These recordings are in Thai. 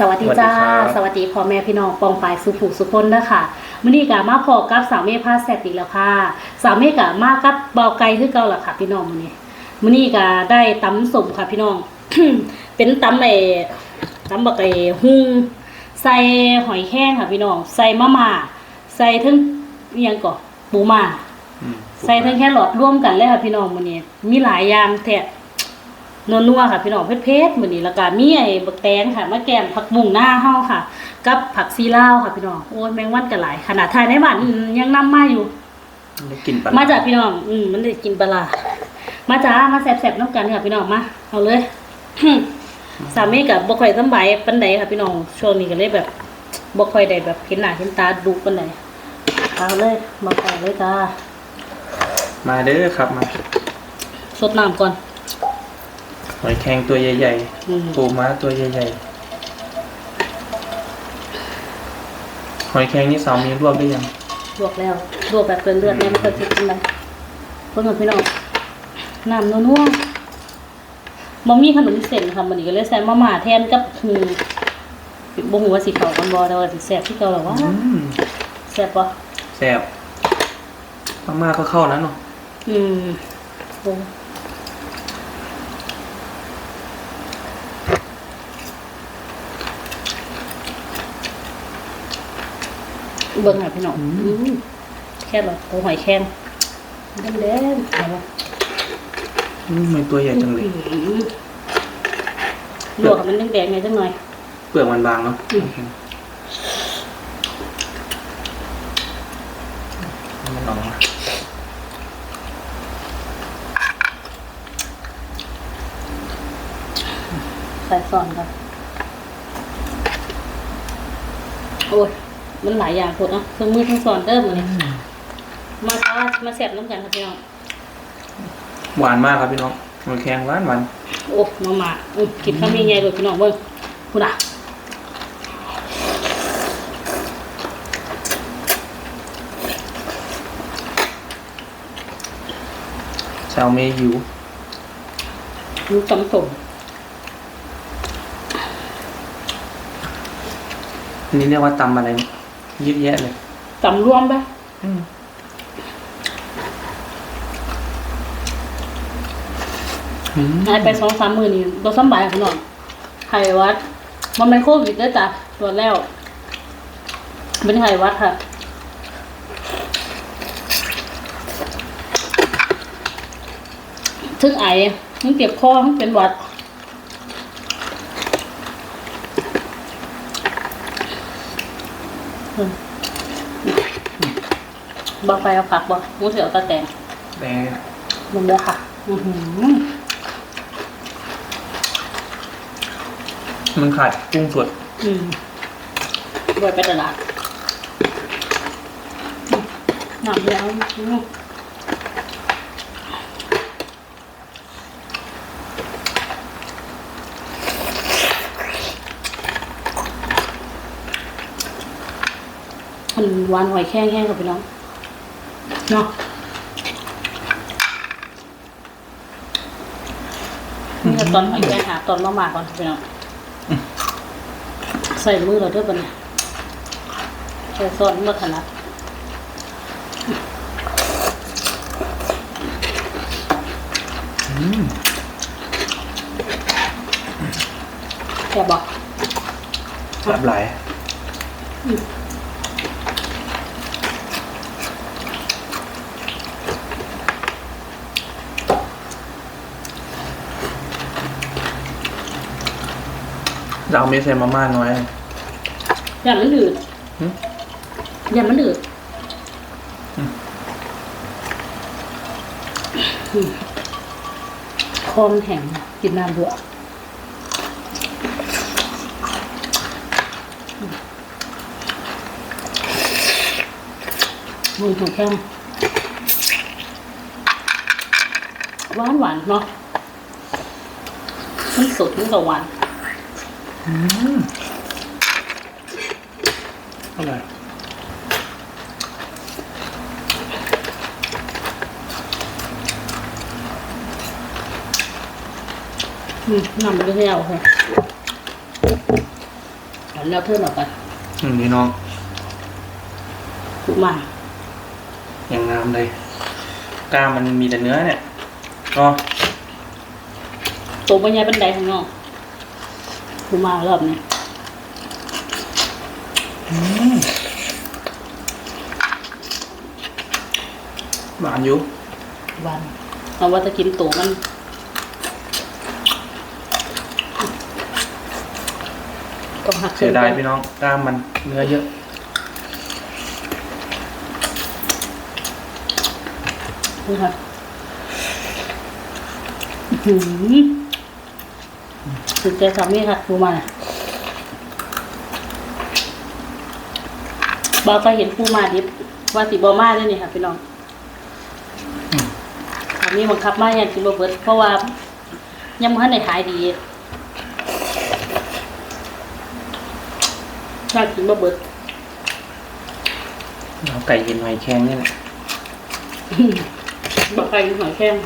สวัสดีจ้าสวัสดีครับสวัสดีพ่อแม่พี่น้องปองปายสุผูสุคนเด้อค่ะมื้อนี้ก็มาพอกับสาวเมฆพาแซ่บอีกแล้วค่ะ สาวเมฆก็มากับเบาไก่คือเก่าล่ะค่ะ พี่น้องมื้อนี้มื้อนี้ก็ได้ตำสมค่ะพี่น้อง เป็นตำไอ้ตำบักไอ้หุ่งใส่หอยแครงค่ะพี่น้อง ใส่มะม่าใส่ทั้งอิหยังก่อปูม่าอืมใส่ทั้งแค่หลอดร่วมกันเลยค่ะพี่น้องมื้อนี้มีหลายอย่างแท้ นัวๆค่ะ พี่น้องเผ็ดๆมื้อนี้แล้วก็มีไอ้บักแตงค่ะมะแกมผักบุ้งหน้าเฮาค่ะ กับผักซีลาวค่ะพี่น้องโอ้ยแมงวันก็หลายขนาดทายในบ้านอืมยังนํมาอยู่ได้กินปลามาจากพี่น้อง อืมมันได้กินปลาร้ามาจ้ามาแซ่บๆน้ำกันค่ะพี่น้องมาเอาเลยสามีกับบ่ค่อยสำบายปานใดค่ะพี่น้องช่วงนี้ก็เลยแบบบ่ค่อยได้แบบเห็นหน้าเห็นตาดุปานใดเอาเลยมาใส่เลยจ้ามาเด้อครับมาสดน้ำก่อน หอยแครงตัวใหญ่อืมๆปูม้าตัวใหญ่ๆ หอยแครงนี่สามีลวกได้ยังลวกแล้วลวกแบบเลือดๆเนี่ยมันก็สิกินได้เพิ่นกับพี่น้องน้ำนัวๆบ่มีขนมเส้นค่ะมื้อนี้ก็เลยใส่มาม่าแทนกับหือบ่ฮู้ว่าสิเข้ากันบ่แต่ว่าสิแซ่บที่เก่าแล้วว่าอืมแซ่บบ่แซ่บมาม่าก็เข้าแล้วเนาะอืมโอ้ เบิ่งหน่อยพี่น้องอืมแค่หรอโอ้หอยแครงเด่นเด่นๆเอาวะอืมมันตัวใหญ่จังเลยอืมลวกให้มันแดงๆหน่อยจังหน่อยเปลือกมันบางเนาะอืมมันออกมาใส่ซอนกันโอ้ย มันหลายอย่างพดเนาะเครื่องมือทั้งซอนเติมเลยมาจ้ามาแซ่บน้ำกันครับพี่น้องหวานมากครับพี่น้องหอยแครงหวานหวานโอ้มามาอืมกินข้าวมีไงเลยพี่น้องเบิ้งพูดอะชาวเมยิวลูกตำสมอันนี้เรียกว่าตำอะไรเนี่ย เยอะแยะเลยตำรวมปะอืมอืมหายไปสองสามมือนี่เราสำบายพี่น้องไข้หวัด มันเป็นโควิดเด้อจ้ะตัวจแล้ว เป็นไข้หวัดค่ะทึ่งไอทึ่งเจ็บคอทึ่งเป็นหวัด อืม บอกไปเอาผักบอกมูเสียวตะแตงแดงลงเลยค่ะ อือหือมันขาดกุ้งสดอืมด้วยไปตลาดอืมหนักแล้วอืมมันหวานหอยแข้งแห้งกับพี่น้อง เนาะนี่ก็ตอนหอยแข้งหาตอนมะมากก่อนพี่น้องใส่มือเราด้วยปะเนี่ยใส่ซอสเมื่อขนาดอืมแกบอกแบบหลาย เราไม่ใส่มาม่าน้อย อย่ามันอืดหึ อย่ามันอืดอืมอืมคอมนแห้งกินน้ำด้วยมือหัวแข้งหวานหวานๆเนาะมันสดมันก็หวาน อืมอร่อยอืมน้ำมันก็เหี่ยวค่ะเอาแล้วเทิร์นออกกันอืมพี่น้องปูมาอย่างงามเลยกล้ามมันมีแต่เนื้อเนี่ยเนาะตัวบรรยายบันไดข้างนอ กปูมารอบนี้หวานอยู่วันเอาว่าจะกินตัวมันต้องหักเสียดายก่อนพี่น้องกล้ามมันเนื้อเยอะนี่ค่ะอื้อหือ สุดใจสามีค่ะปูมาน่ะบอกไปเห็นปูมาดิบว่าสิบอมาด้วยนี่ค่ะพี่น้องอืมสามีบังคับมาอย่างกินบเบิดเพราะว่ายังมันในขายดีชอบกินบเบิดเอาไก่เย็นหอยแครงนี่แหละบอกไปหอยแครง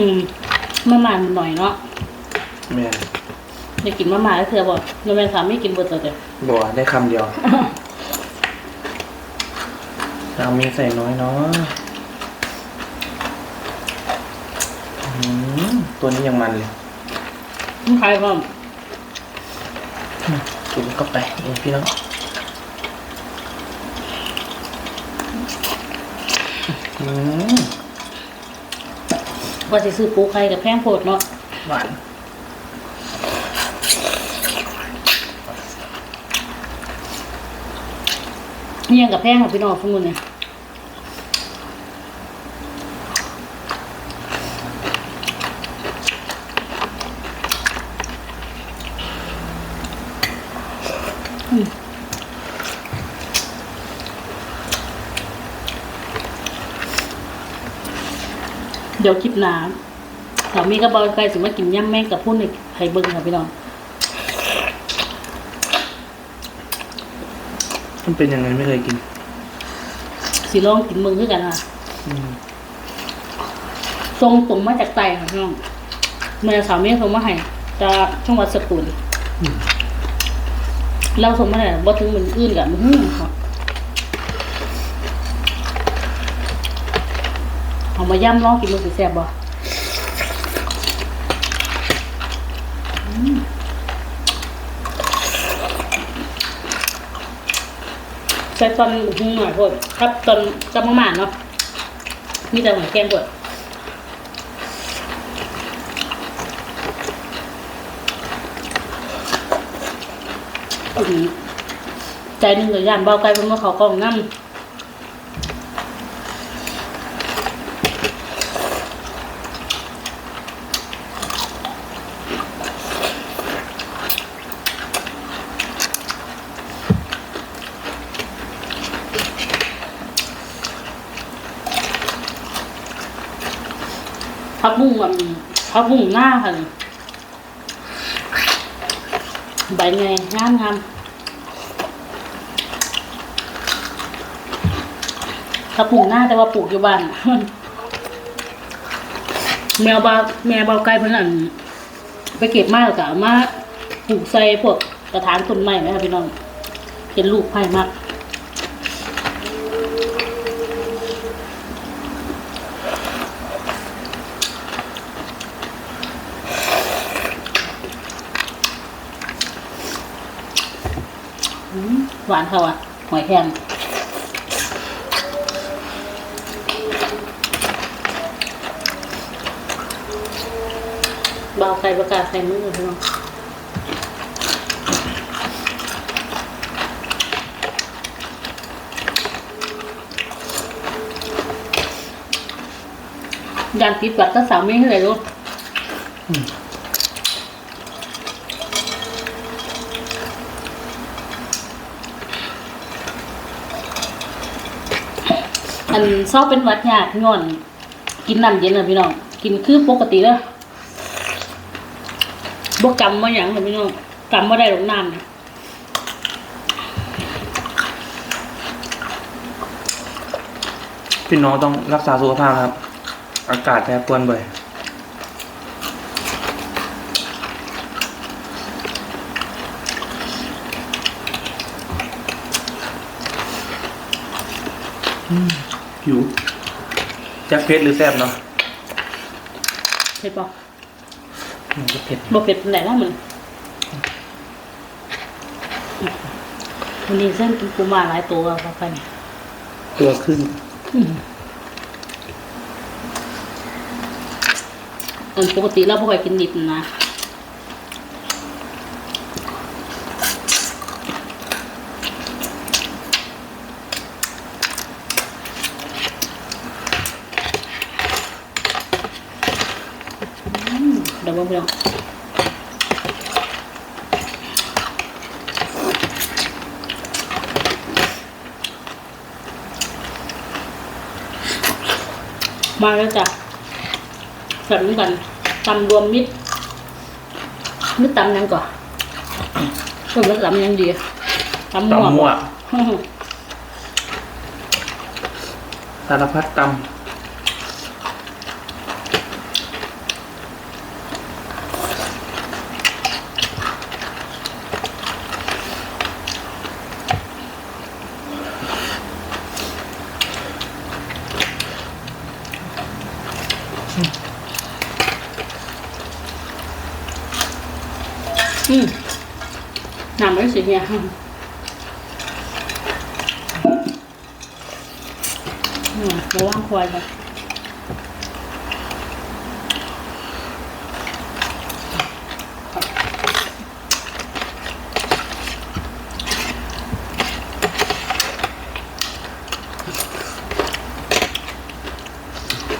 อืม มะม่ามันหน่อยเนาะแม่อยากกินมะม่าแล้วเธอบอกเราเป็นสามีกินเบดตัวเดียวบัวได้คำเดียวเรามีใส่น้อยเนาะอืมตัวนี้ยังมันเลยมันคล้ายความกินเข้าไปนี่พี่น้องอืม ว่าสิซื้อปูไข่กับแพงโพดเนาะหวานนี่ยังกับแพงค่ะพี่น้องฟุ้งเนี่ย เดี๋ยวคลิปหน้ำสามีก็บอกใครสิมากินย่ำแม่งกับพุ่นในไข่เบิ้งค่ะพี่น้องมันเป็นยังไงไม่เคยกินสิลองกินมึงด้วยกันค่ะอืมทรงตรงมาจากไตค่ะพี่น้องเมื่อสาวเมียส่งมาให้จากจังหวัดสกุลเราส่งมาไหนบ่ถึงมันอื่นกับมันหื้อค่ะเอา มาย่ำลองกินมันสิแซ่บบ่ใส่ตอนหงหน่อยพดครับตอนกับมะม่าเนาะมีแต่หัวแกงพดอืมใจหนึ่งกับยานเบาไกลเป็นว่าเขากล้องน้ำ พักบุ้งมันพักบุ้งหน้าค่ะใบไงงามงามถ้าปลูกหน้าแต่ว่าปลูกอยู่บ้านแมวบาแมวเบาไกลเพิ่นอั่นไปเก็บมาแล้วก็มาปลูกใส่พวกกระถางต้นไม้นะครับพี่น้องเห็นลูกไผ่มาก หวานเขาอะหอยแครงเบาใส่ประกาศใส่มือพี่น้อยานปิดบัตรก็สาวไม่เท่าไหร่ลูก อืมอันชอบเป็นวัดยากง่อน กินน้ำเย็นนะพี่น้อง กินคือปกติเลยบกจำมาอย่างเลยพี่น้องจำมาได้หรอกน้ำนี่ยพี่น้องต้องรักษาสุขภาพครับ อากาศแปรปรวนบ่อยอืม หิวจักเผ็ดหรือแซ่บเนาะเห็นปะมันจะเผ็ดบกเป็ดไหนว่ามันวันนี้เส้นกินปูมาหลายตัวเข้าไปเนี่ยตัวขึ้นอืมอันปกติเราไม่ค่อยกินดิบนะ อื มเดี๋ยวเบิ่งๆมาแล้วจ้ะสันกันตำรวมมิตรมิตรตำยังก่อนเพิ่มแล้วตำยังดีตำตำมั่วอืมสารพัดตำ ไม่สิเนี่ยอืมระว่างควายไป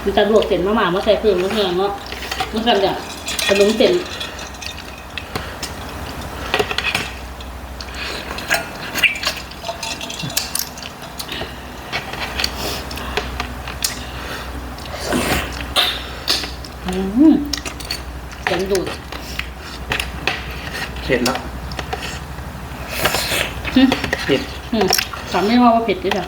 มันจะลวกเส้นมะหม่ามาใส่เครื่องมะเขือเนาะมันกันจะขนมเส้น อืมเสียงดูด เผ็ดแล้วอืมเผ็ดอืมถามไม่ว่าว่าเผ็ดด้วยจ้ะ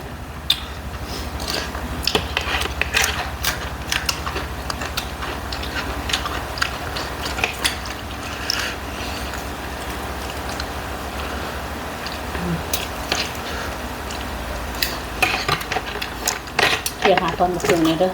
เดี๋ยวหาตอนมาส่งเลยเด้อ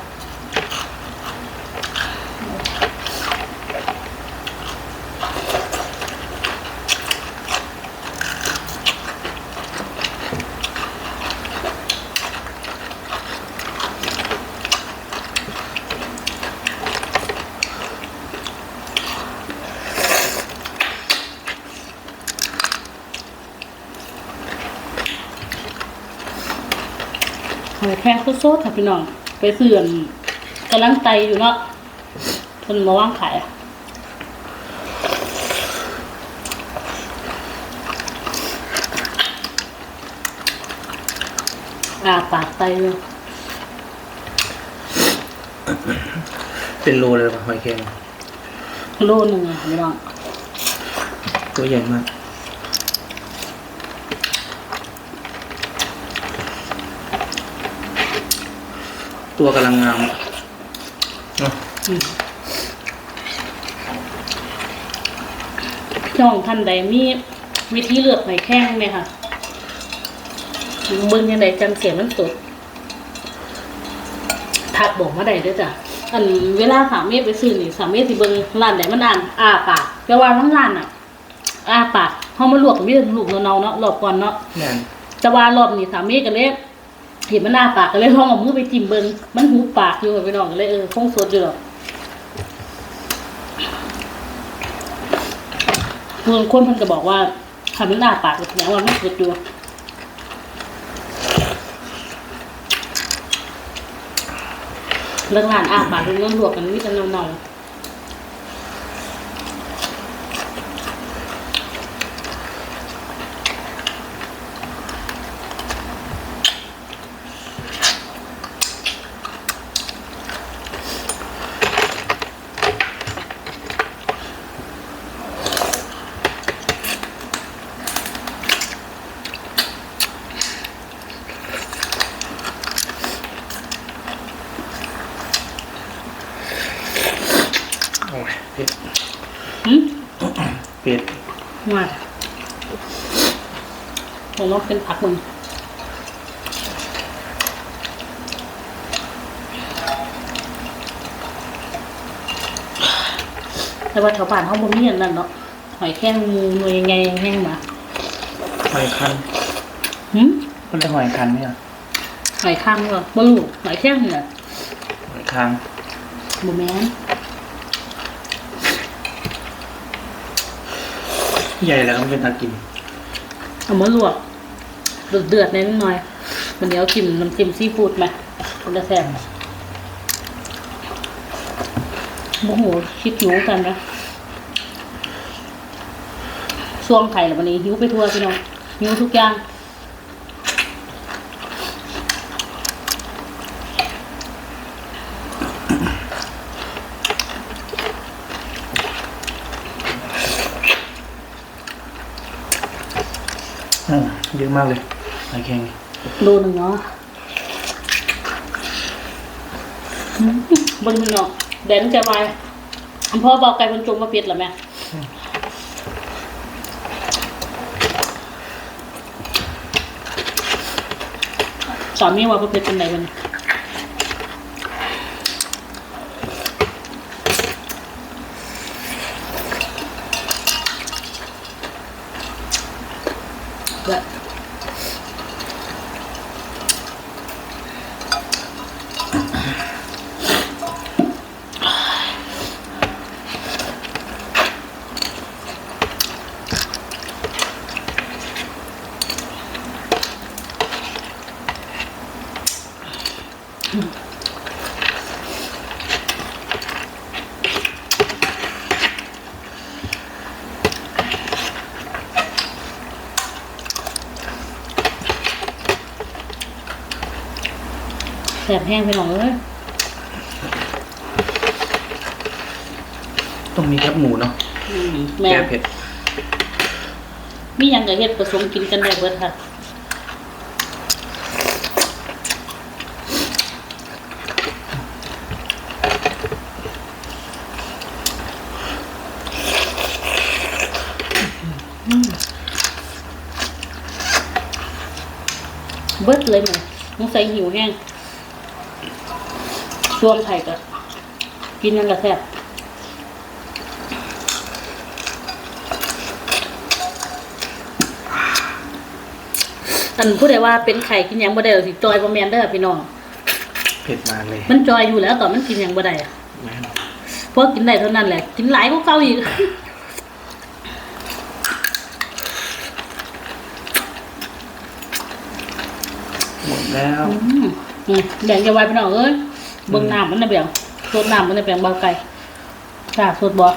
หอยแครงโซดๆค่ะพี่น้อง ไปเสื่อนกำลังไตอยู่เนาะทนมาว่างขายอะอ่าปากไตเลยเป็นโลเลยป่ะหอยแครงโลหนึ่งอะค่ะพี่น้องตัวใหญ่มาก ตัวกำลังงามเนอะอืมพี่น้องท่านใดมีวิธีเลือกหอยแครงไหมคะเบิ่งยังไงจังเสียงมันสดทักบอกมาได้เด้วยจ้ะอันเวลาสามเมตรไปซื้อนี่สามเมตรสิเบิ่งร้านไหนมันอ่านอ้าปากแปลว่ามันร้านอะอ้าปากเฮามาลวกมีแต่ลูกเนาๆเนาะรอบก่อนเนาะแน่นแต่ว่ารอบนี้สามเมตรก็เลย เห็นมันอ้าปากก็เลยลองเอามือไปจิ้มเบิ่งมันหูปากอยู่ไปน้องก็เลยเออคงสดอยู่หรอกบางคนเพิ่นก็บอกว่าถ้ามันอ้าปากก็แสดงว่ามันสดอยู่เรื่องร้านอาบาดเรื่องลวกกันมีแต่เนาๆ โอ้ยเผ็ด หืม เผ็ดมาผมว่าเป็นผักมึงแต่ว่าแถวบ้านเขาบ่มีอันนั้นเนาะหอยแข้งงูหน่วยไงแห้งมาหอยคันหืมมันจะหอยคันไหมอะหอยข้างเหรอบ่รู้หอยแข้งเนี่ยหอยคางบ่แม่น ใหญ่แล้วก็เป็นทากินเอามาลวกเดือดเดือดนิดหน่อยมันเดี๋ยวกินน้ำจิ้มซีฟู้ดไหมมันจะแซ่บโมโหคิดหิวกันนะช่วงไข่แล้ววันนี้หิวไปทั่วพี่น้องหิวทุกอย่าง อืม เยอะมากเลยหอยแครงโลหนึ่งเนาะอืมบนพี่น้องแดนจะไปอำพ่อบอกไก่บนจงมาเปียดเหรอแม่สามีว่าประเภทเป็นไหนวันนี้ แสบแห้งไปหน่อยเลยต้องมีแคบหมูเนาะอืมแม่แก้เผ็ด มีหยังกับเฮ็ดผสมกินกันได้เบิดค่ะ เบิดเลยมั้ยมึงใส่หิวแห้งช่วงไข่ก็กินนั่นละแซ่บอันผู้ใดว่าเป็นไข่กินหยังบ่ได้หรอกสิจอยบ่แม่นเด้อพี่น้องเผ็ดมากเลย มันจอยอยู่แล้วตอนมันกินหยังบ่ได้อะแม่นเพราะกินได้เท่านั้นแหละ กินหลายกว่าเก่าอีก หมด แล้วอืมอืมแบ่งจะไว้พี่น้องเอ้ยเบิ่งน้ำมันน่ะแบ่งสดน้ำมันน่ะแบ่งเบาไก่จ้าสดบ่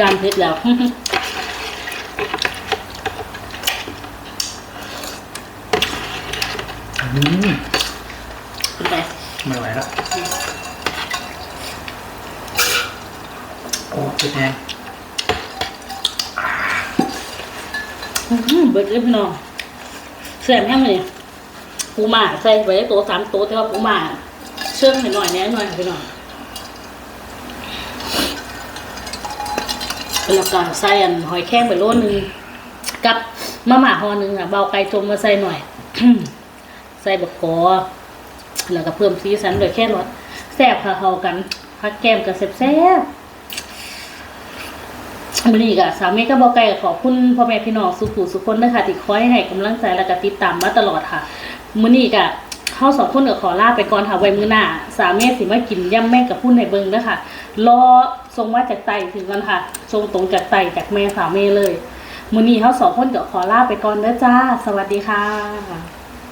ยานเผ็ดแล้วอืมเป็นไงไม่ไหวแล้วโอ้เผ็ดแห้งอื้อเบิดเลยพี่น้อง แซ่บแห้งเลยปูหมาใส่ไปได้โตสามโตแต่ว่าปูหมาเชื่องหน่อยๆแน่หน่อยพี่น้องแล้วก็ใส่อันหอยแครงไปโลนึงกับมะหม่าหอหนึงอะเบาไก่จมมาใส่หน่อยใส่บักกอแล้วก็เพิ่มสีสันด้วยแค่รสแซ่บค่ะเข้ากันผักแก้มกับแซ่บ ๆวันนี้ก็สามีก็บอกไก่ก็ขอบคุณพ่อแม่พี่น้องสุขุสุขคนนะคะที่คอยให้กำลังใจและก็ติดตามมาตลอดค่ะมือนี้ก็เข้าสองคนก็ขอลาไปก่อนค่ะไว้มื้อหน้าสามีสิมากินย่ำแม่กับพุ่นในเบิงเด้ค่ะรอทรงมาจากไตถึงกันค่ะทรงตรงจากไตจากแม่สามีเลยมือนี้เขาสองคนก็ขอลาไปก่อนเด้อจ้า สวัสดีค่ะ